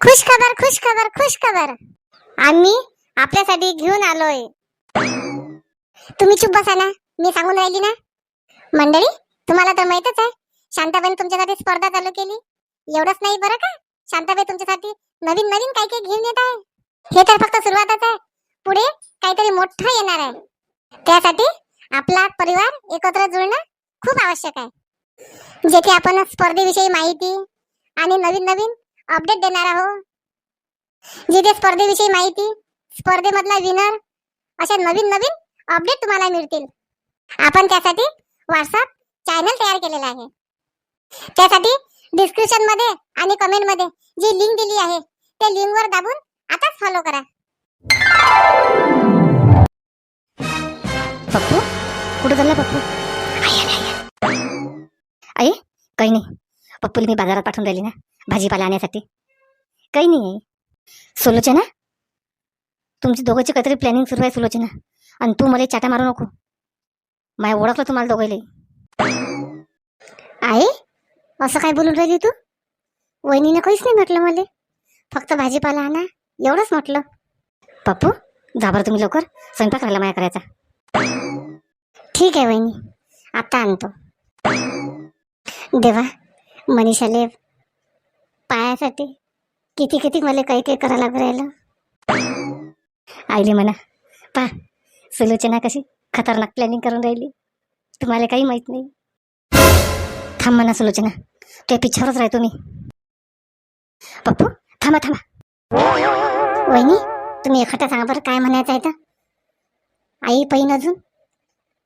खुश खबर खुश खबर खुश खबर. आम्ही आपल्यासाठी घेऊन आलोय. तुम्ही चुप बसा ना. मी सांगून राहिली ना. मंडळी तुम्हाला तर माहितच आहे शांताबाई तुमच्यासाठी स्पर्धा चालू केली. एवढंच नाही बरं का? शांताबाई तुमच्यासाठी नवीन नवीन काही काही घेऊन येत आहे. हे तर फक्त सुरुवातच आहे. पुढे काहीतरी मोठं येणार आहे. त्यासाठी आपला परिवार एकत्र जुळणं खूप आवश्यक आहे. जेथे आपण स्पर्धेविषयी माहिती आणि नवीन नवीन अपडेट देणार आहोत जिथे स्पर्धेविषयी माहिती स्पर्धेमधला विनर अशा नवीन नवीन अपडेट तुम्हाला मिळतील. आपण त्यासाठी व्हॉट्सअप चॅनल तयार केलेला आहे. त्यासाठी डिस्क्रिप्शनमध्ये आणि कमेंटमध्ये जी लिंक दिली आहे त्या लिंक वर दाबून आताच फॉलो करा. पप्पू कुठं चालला पप्पू? आई काही नाही. पप्पूला मी बाजारात पाठवून राहिली ना. भाजीपाला आणण्यासाठी काही नाही आहे सुलोचना तुमची दोघांची काहीतरी प्लॅनिंग सुरू आहे सुलोचना आणि तू मला चाटा मारू नको. माय ओळखलं तुम्हाला दोघायला. आहे असं काय बोलून राहिली तू? वहिनीनं काहीच नाही म्हटलं मला. फक्त भाजीपाला आणा एवढंच म्हटलं. पप्पू घाबर तुम्ही लवकर. स्वयंपाक राहिला माया करायचा. ठीक आहे वहिनी आता आणतो. देवा मनीषाले पायासाठी किती किती मला काही काही करावं लागू राहिलं. आईले म्हणा पा सुलोचना कशी खतरनाक प्लॅनिंग करून राहिली. तुम्हाला काही माहीत नाही. थांब म्हणा सुलोचना त्या पिछावरच राहतो मी. पप्पू थांबा थांबा. वहिनी तुम्ही एखादा सांगा बरं काय म्हणायचं आहे तर? आई पहिन अजून?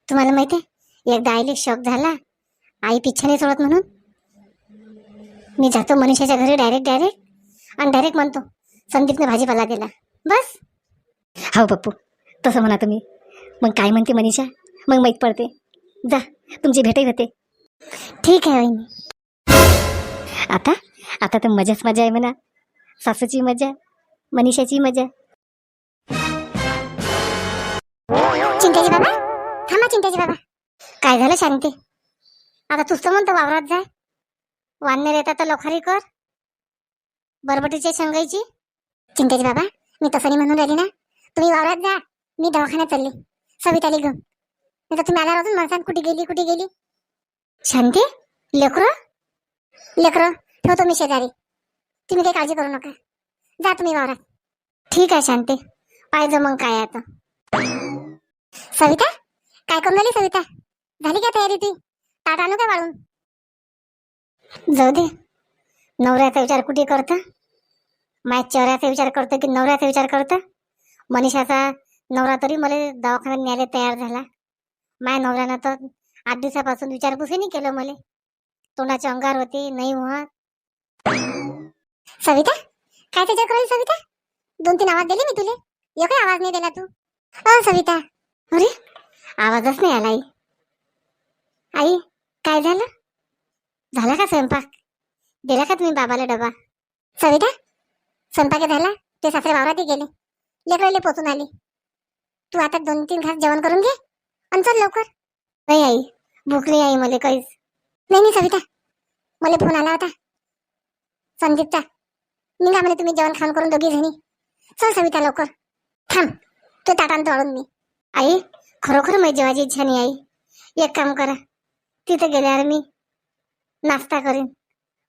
तुम्हाला माहिती आहे एकदा आईले शॉक झाला. आई पिच्छा नाही सोडत म्हणून मी जातो मनीषाच्या घरी डायरेक्ट डायरेक्ट आणि डायरेक्ट म्हणतो संदीपने भाजीपाला दिला. बस. हो पप्पू तसं म्हणा तुम्ही. मग काय म्हणते मनीषा? मग माहीत पडते. जा तुमची भेटही होते. ठीक आहे वहिनी. आता आता तर मजाच मजा आहे म्हणा. सासूची मजा मनीषाची मजा. चिंताजी बाबा थांबा चिंताजी बाबा. काय झालं शांती? आता तूच तर म्हणतो वावरात जाय वाननेर येतात तर लोखारी कर. बरबटीच्या शेंगाईची. चिंताजी बाबा मी तसं नाही म्हणून राहिली ना. तुम्ही वावरात जा. मी दवाखान्यात चालली. सविताली घेऊन. नाही तर तुम्ही आल्यावर अजून माणसात कुठे गेली कुठे गेली? शांती? लेकरं? लेकरं ठेवतो मी शेजारी. तुम्ही काही काळजी करू नका. जा तुम्ही वावरात. ठीक आहे शांती. पाहिजे मग काय आता. सविता? काय करून झाली सविता? झाली का तयारी ती? ताट आणू का वाळून? जाऊ दे. नवऱ्याचा विचार कुठे करता? माझ्या चेहऱ्याचा विचार करतो की नवऱ्याचा विचार करता? मनीषाचा नवरा तरी मला दवाखान्यात न्यायला तयार झाला. माझ्या नवऱ्यानं तर आठ दिवसापासून विचारपूसही नाही केलं मला. तोंडाचे अंगार होते नाही होत. सविता? काय त्याच्या करायला सविता? दोन तीन आवाज दिले मी तुले. एकही आवाज नाही दिला तू. अ सविता. अरे आवाजच नाही आला आई. आई काय झालं? झाला का स्वयंपाक? दिला का तुम्ही बाबाला डबा? सविता स्वयंपाक झाला? ते सासरे वावरातही गेले. लेकराले पोचून आले. तू आता दोन तीन घास जेवण करून घे आणि चल लवकर. नाही आई भूक नाही आई मला काहीच. नाही नाही सविता. मला फोन आला होता. संदीपचा. निघा म्हणे तुम्ही जेवण खाऊन करून दोघी जणी. चल सविता लवकर. थांब. तू ताटांत वाळून मी. आई खरोखर माझी जेवायची इच्छा नाही आई. एक काम करा. तिथे गेल्यावर मी नाश्ता करीन.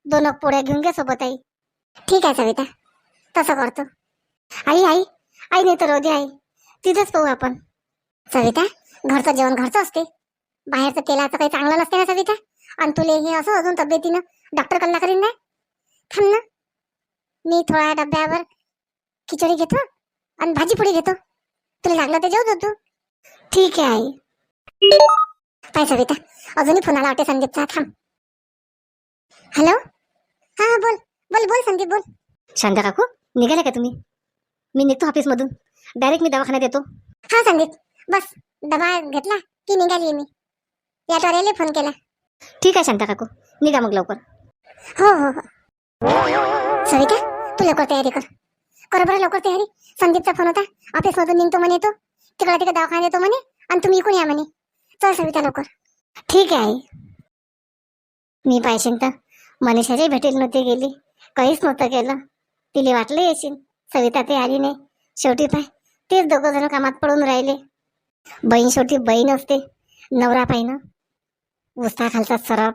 दोन पोळ्या घेऊन घे सोबत आई. ठीक आहे सविता. तसं करतो. आई आई. आई नाही तर रोजी आई. तिथेच पाहू आपण. सविता घरचं जेवण घरचं असते. बाहेरचं तेलाचं काही चांगलं नसते ना सविता? आणि तुले हे असं अजून तब्येतीनं डॉक्टर कल्ला करीन ना? थांब ना. मी थोड्या डब्यावर खिचडी घेतो आणि भाजी पोळी घेतो. तुला लागलं तर जेवतो तू. ठीक आहे आई. काय सविता. अजूनही फोन आला वाटते संदीपचा. थांब. हॅलो? हा हा बोल. बोल बोल संदीप बोल. शांता काकू निघाला का तुम्ही? मी निघतो ऑफिसमधून. डायरेक्ट मी दवाखान्यात येतो. हा संदीप. बस. डबा घेतला की निघाली मी. या टोऱ्याला फोन केला. ठीक आहे शांता काकू. निघा मग लवकर. हो हो हो. सविता तू लवकर तयारी कर. कर बरं लवकर तयारी. संदीपचा फोन होता. ऑफिस मधून निघतो म्हणे तो. तिकडे तिकडे दवाखान्यात येतो म्हणे. आणि तुम्ही इकडून या म्हणे. चल सविता लवकर. ठीक आहे आई. मी पाहिजे तर. मनीषाच्याही भेटेल नव्हती गेली. काहीच नव्हतं केलं. तिला वाटलं येशील. सविता ते आली नाही. शेवटी पाय तेच दोघं जण कामात पडून राहिले. बहीण शेवटी बहीण असते नवरा पाहिनं उस्ता खालचा सरप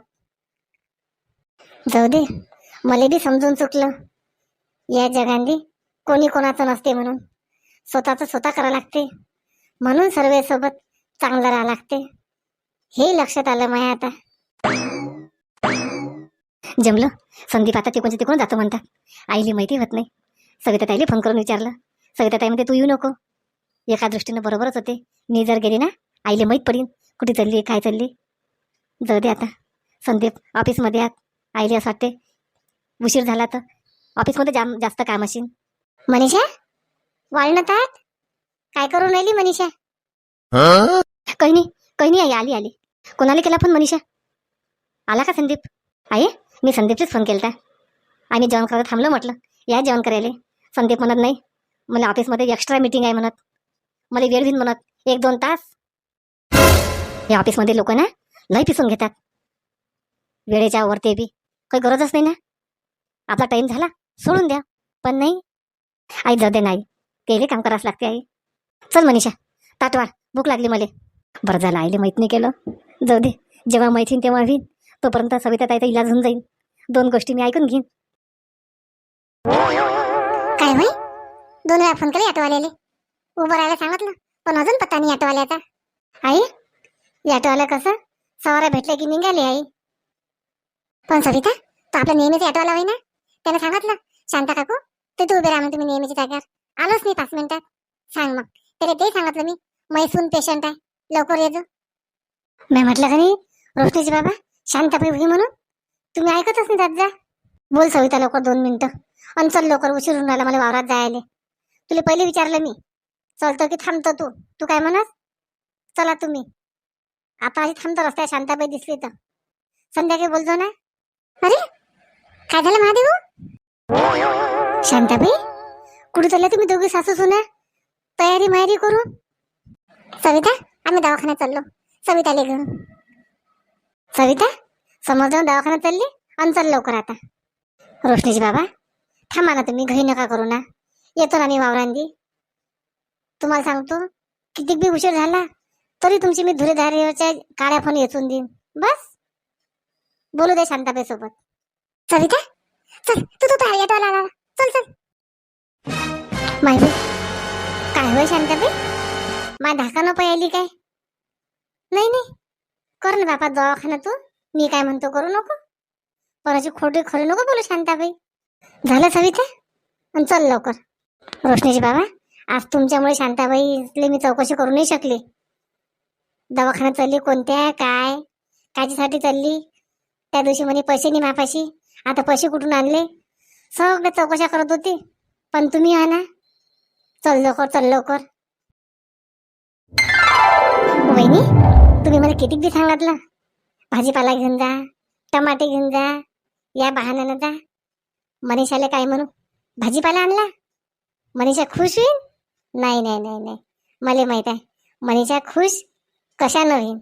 जाऊ दे. मला बी समजून चुकलं. या जगांनी कोणी कोणाचं नसते म्हणून. स्वतःचं स्वतः करावं लागते. म्हणून सर्वेसोबत चांगलं राहावं लागते. हे लक्षात आलं माया आता. जमलं. संदीप आता तिकडून तिकडून जातो म्हणतात आईली माहिती होत नाही. सविता ताईला फोन करून विचारलं. सविता ताई म्हणते तू येऊ नको. एका दृष्टीनं बरोबरच होते. मी जर गेली ना आईले माहीत पडीन. कुठे चालली काय चालली? जाऊ दे आता. संदीप ऑफिसमध्ये आत. आईले असं वाटते उशीर झाला तर. ऑफिसमध्ये जाम जास्त काम असेल मनीषा? वाळणत आहात? काय करून राहिली मनीषा? काही नाही. काही नाही आई आली आली. कोणाला केला फोन मनीषा? आला का संदीप? आई? मी संदीपचीच फोन केलता. आम्ही जेवण करायला थांबलो म्हटलं या जेवण करायला. संदीप म्हणत नाही मला ऑफिसमध्ये एक्स्ट्रा मीटिंग आहे म्हणत. मला वेळ घेईन म्हणत एक दोन तास. या ऑफिसमध्ये लोक ना लय पिसून घेतात. वेळेच्या वरते बी काही गरजच नाही ना. आपला टाईम झाला सोडून द्या. पण नाही आई जाऊ दे नाही. तेले काम करावंच लागते आई. चल मनीषा ताटवाड भूक लागली मला. बरं झालं आईले माहीत नाही केलं. जाऊ दे जेव्हा माहिती तेव्हा होईन. तोपर्यंत सविता ताईचा इलाज होऊन जाईल दोन गोष्टी मी ऐकून घेईन. काय माहीत दोन वेळा फोन केले ऑटोवाल्याले उभं राहायला सांगितलं पण अजून पत्ता नाही ऑटोवाल्याचा आई ऑटोवाला कसं? सवारा भेटले की निघाले आई. पण सविता तो आपला नेहमीचा ऑटोवाला होई ना त्याने सांगितलं शांता काकू ते तू उभे राहा तुम्ही नेहमीच्या जागेवर. आलोच नाही पाच मिनिटात. सांग मग. त्याला ते सांगितलं मी. मैसून पेशंट आहे. लवकर ये जो. मी म्हटलं का नाही रोशनीची बाबा शांताबाई होई म्हणून तुम्ही ऐकतच नाही दादा? जा बोल सविता लवकर दोन मिनिटं. आणि चल लवकर उशीर होऊन राहिला मला वावरात जायला. तुला पहिले विचारलं मी. चलतो की थांबतो तू. तू काय म्हणस चला तुम्ही. आता अशी थांबतो रस्त्या शांताबाई दिसली तर. संध्याकाळी बोलतो ना? अरे काय झालं महादेव? शांताबाई कुठे चालल्या तुम्ही दोघी सासू सुना? तयारी मायरी करू सविता आम्ही दवाखान्यात चाललो. सविताला घेऊन. सविता समोर जाऊन दवाखान्यात चालली आणि चल लवकर आता. रोशनीजी बाबा थांबा ना तुम्ही घरी नका करू ना. येतो ना मी वावरांदी तुम्हाला सांगतो किती बी उशीर झाला तरी तुमची मी धुरेधारीच्या काळ्या फोन येचून देईन. बस. बोलू दे शांताबाई सोबत. सविता चल तू तू तू येतो आला चल चल. माहिती काय होय शांताबाई? माय धाका न आली काय? नाही नाही. कर ना बापा दवाखाना तू मी काय म्हणतो करू नको? पण अशी खोटी खरी नको बोलू शांताबाई. झालं सविता? आणि चल लवकर. रोशनीजी बाबा आज तुमच्यामुळे शांताबाईले मी चौकशी करू नाही शकली. दवाखान्यात चालली कोणत्या काय कायच्यासाठी चालली? त्या दिवशी म्हणे पैसे नाही मापाशी. आता पैसे कुठून आणले? सगळ्या चौकशा करत होती. पण तुम्ही आणा. चल लवकर चल लवकर. वहिनी तुम्ही मला किती बी सांगितलं भाजीपाला घेऊन जा टमाटे घेऊन जा या बहाण्यानं जा. मनीषाला काय म्हणू? भाजीपाला आणला? मनीषा खुश होईल नाही नाही नाही नाही. मला माहीत आहे मनीषा खुश कशानं होईन?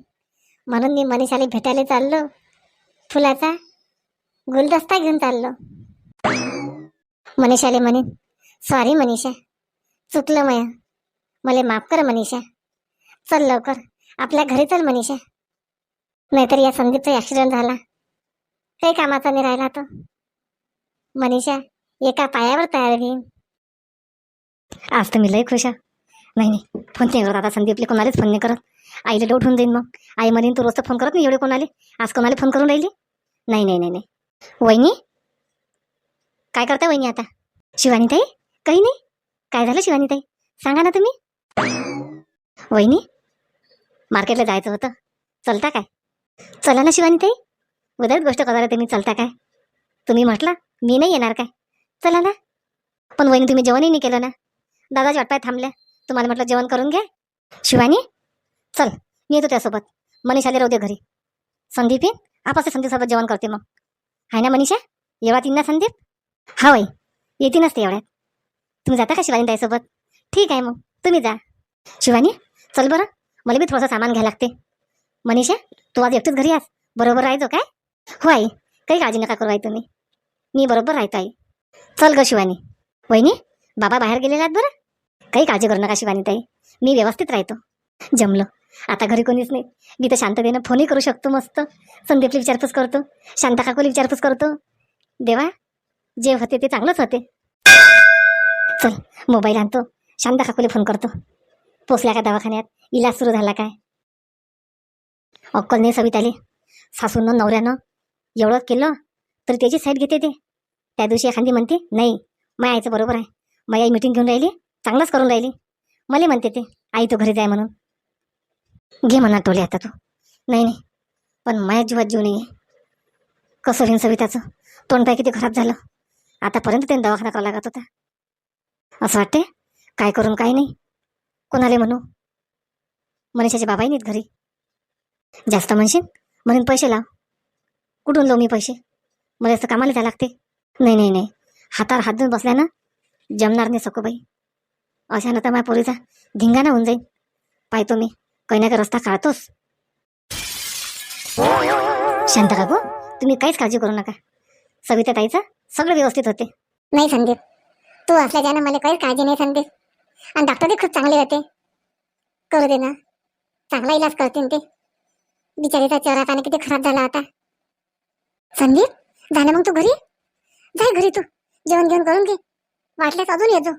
म्हणून मी मनीषाला भेटायला चाललो. फुलाचा गुलदस्ता घेऊन चाललो. मनीषाले म्हणेन सॉरी मनीषा. चुकलं मया. मला माफ कर मनीषा. चल लवकर. आपल्या घरी चल मनीषा. नाहीतर या संदीपचा ॲक्सिडेंट झाला. काही कामाचा नाही राहिला तो. मनीषा एका पायावर तयार होईल आज तुम्ही लय खुश नाही नाही. फोन नाही करत आता संदीपले कोणालाच फोन नाही करत. आईला डाऊट होऊन जाईन मग. आई म्हणेन तू रोज तर फोन करत नाही एवढे कोणाले? आज कोणाला फोन करून राहिली? नाही नाही नाही नाही. वहिनी? काय करता वहिनी आता? शिवानी ताई काही नाही. काय झालं शिवानी ताई सांगा ना तुम्ही. वहिनी मार्केटला जायचं होतं. चलता काय? चला ना शिवानी ताई. उद्याच गोष्ट करायला तुम्ही चलता काय? तुम्ही म्हटला मी नाही येणार काय? चला ना. पण वहिनी तुम्ही जेवणही नाही केलं ना? दादाजी वाटपाय थांबल्या. तुम्हाला म्हटलं जेवण करून घ्या. शिवानी चल मी येतो त्यासोबत. मनीषाले राहू दे घरी. संदीप येईन? आपण संदीपसोबत जेवण करते मग. हाय ना मनीषा? एवढ्यात तीन ना संदीप? हा वय येतीनच ते एवढ्यात. तुम्ही जाता का शिवानी ताईसोबत? ठीक आहे मग. तुम्ही जा. शिवानी चल बरं. मला बी थोडंसं सामान घ्यायला लागते. मनीषा तू आज एकटीच घरी आस बरोबर राहायचो काय? हो आई काही काळजी नका करू आई तुम्ही. मी बरोबर राहतो आई. चल ग शिवानी. वहिनी बाबा बाहेर गेलेला आहेत बरं? काही काळजी करू नका शिवानी ताई. मी व्यवस्थित राहतो. जमलं. आता घरी कोणीच नाही. मी तर शांततेनं फोनही करू शकतो मस्त. संदीपली विचारपूस करतो. शांता काकूला विचारपूस करतो. देवा जे होते ते चांगलंच होते. चल मोबाईल आणतो. शांता काकूला फोन करतो. पोचल्या का दवाखान्यात? इलाज सुरू झाला काय? अक्कल नाही सविताले सासूनं नवऱ्यानं एवढं केलं तर त्याची साईड घेते ते. त्या दिवशी एखादी म्हणते नाही माय आईचं बरोबर आहे. माई आई मिटिंग घेऊन राहिली चांगलंच करून राहिली. मला म्हणते ते आई तो घरी जाय म्हणून. घे म्हणा टोले आता तू. नाही नाही पण माया जीवात जीव नाही कसं होईन सविताचं? तोंडपाय किती खराब झालं. आतापर्यंत त्याने दवाखाना करावा लागत होता. असं वाटते काय करून काय नाही. कोणाले म्हणू? मनीषाचे बाबाही नाहीत घरी. जास्त म्हणशील? म्हणून पैसे लाव. कुठून लावू मी पैसे? मला असं कामाला जायला लागते. नाही नाही नाही. हातावर हात देऊन बसल्यानं जमणार नाही सकोबाई अशानं तर माझ्या पोरीचा धिंगाणा होऊन जाईल पाहतो मी. काही ना काही रस्ता काढतोस. शांत काकू तुम्ही काहीच काळजी करू नका. सविता ताईचं सगळं व्यवस्थित होते. नाही संदीप. तू असल्याच्यानं मला काहीच काळजी नाही संदीप. आणि डॉक्टरही खूप चांगले होते. करू दे ना. चांगला इलाज करतील ते. बिचारीचा चेहरा पाणी किती खराब झाला आता. संदीप झालं मग तू घरी? जाय घरी तू. जेवण घेऊन करून घे. वाटल्यास अजून येतो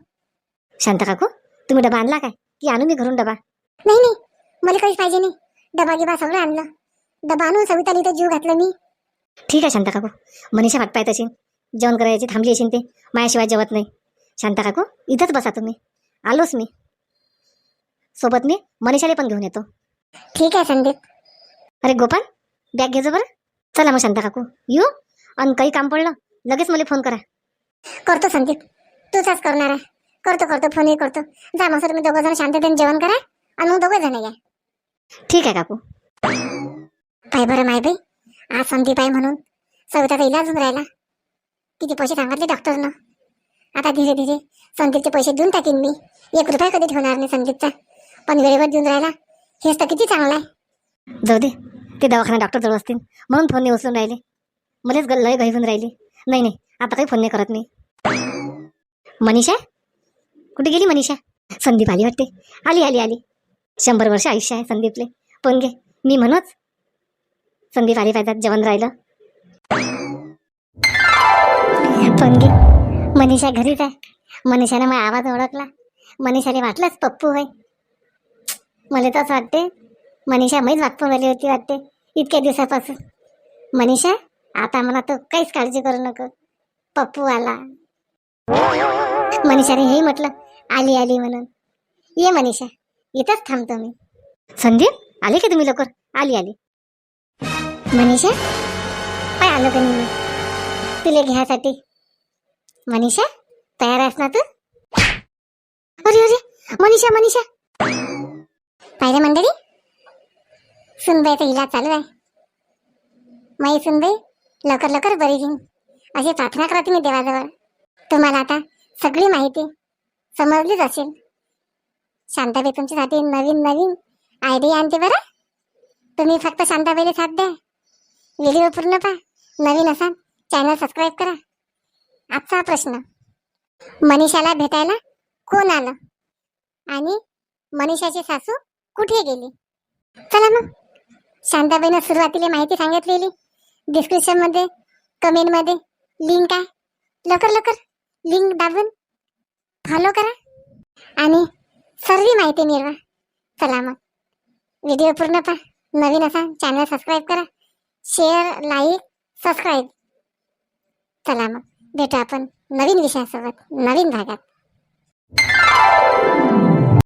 शांत काकू तुम्ही डबा आणला काय? की आणू मी घरून डबा? नाही नाही. मला काहीच पाहिजे नाही. डबा गिबा सगळं आणलं. डबा आणून सविताला इथं जीव घातलं मी. ठीक आहे शांत काकू. मनीषा वाट पाहत असेल. जेवण करायची थांबली असेल ते. माझ्याशिवाय जेवत नाही. शांत काकू इथंच बसा तुम्ही. आलोच मी. सोबत मी मनीषाला पण घेऊन येतो. ठीक आहे संदीप. अरे गोपाल बॅग घे जो बरं चला मग शांत काकू. येऊ? आणि काही काम पडलं लगेच मला फोन करा. करतो संदीप. तूच आज करणार आहे. करतो करतो फोनही करतो. जा मग सर मी दोघं जण शांततेने जेवण करा आणि मग दोघं जण या. ठीक आहे काकू. पाय बरं माय बाई. आज संदीप आहे म्हणून. सविताचा इलाज होऊन राहिला. किती पैसे सांगितले डॉक्टरनं आता धीरे धीरे संदीपचे पैसे देऊन टाकीन मी. एक रुपया कधी ठेवणार नाही संदीपचा. पण वेळेवर देऊन राहिला. हेच तर किती चांगलं आहे. जाऊ दे ते दवाखाना डॉक्टर जवळ असतील. म्हणून फोन नाही उचलून राहिले. मलाच ग- लय घाई होऊन राहिली. नाही नाही. आता काही फोन नाही करत नाही मनीषा? कुठे गेली मनीषा? संदीप आली वाटते. आली आली आली. शंभर वर्ष आयुष्य आहे संदीपले. पण घे. मी म्हणूच संदीप आली पाहिजे जेवण राहिलं. पण घे. मनीषा घरीच आहे मनीषाने माझा आवाज ओळखला. मनीषाने वाटलंच पप्पू होय. मला तर असं वाटते मनीषा मैच वागपून आली होती वाटते. इतक्या दिवसापासून. मनीषा आता मला तर काहीच काळजी करू नको. पप्पू आला. मनीषाने हे म्हटलं. आली आली म्हणून. ये मनीषा इथंच थांबतो मी. संदीप आले का तुम्ही लवकर? आली आली. मनीषा काय आलो का नाही मी? तुला घ्यासाठी. मनीषा तयार आहेस ना तू? अरे अरे मनीषा मनीषा. पाहिजे मंडळी? सुनबाईचा इलाज चालू आहे. माई सुनबाई लवकर लवकर बरी घेईन अशी प्रार्थना करते मी देवाजवळ. तुम्हाला आता सगळी माहिती समजलीच असेल. शांताबाई तुमच्यासाठी नवीन नवीन आयडिया आणते बरं. तुम्ही फक्त शांताबाईला साथ द्या. व्हिडिओ पूर्ण पहा. नवीन असाल चॅनल सबस्क्राईब करा. आजचा प्रश्न. मनीषाला भेटायला कोण आलं? आणि मनीषाची सासू कुठे गेली? चला मग. शांताबाईनं सुरुवातीला माहिती सांगितलेली. डिस्क्रिप्शनमध्ये कमेंटमध्ये लिंक आहे लवकर लवकर लिंक दाबून फॉलो करा. आणि सर्व माहिती मिळवा. चला मग. व्हिडिओ पूर्ण पहा. नवीन असा चॅनल सबस्क्राईब करा. शेअर लाईक सबस्क्राईब चला मग. भेटू आपण नवीन विषयासोबत नवीन भागात.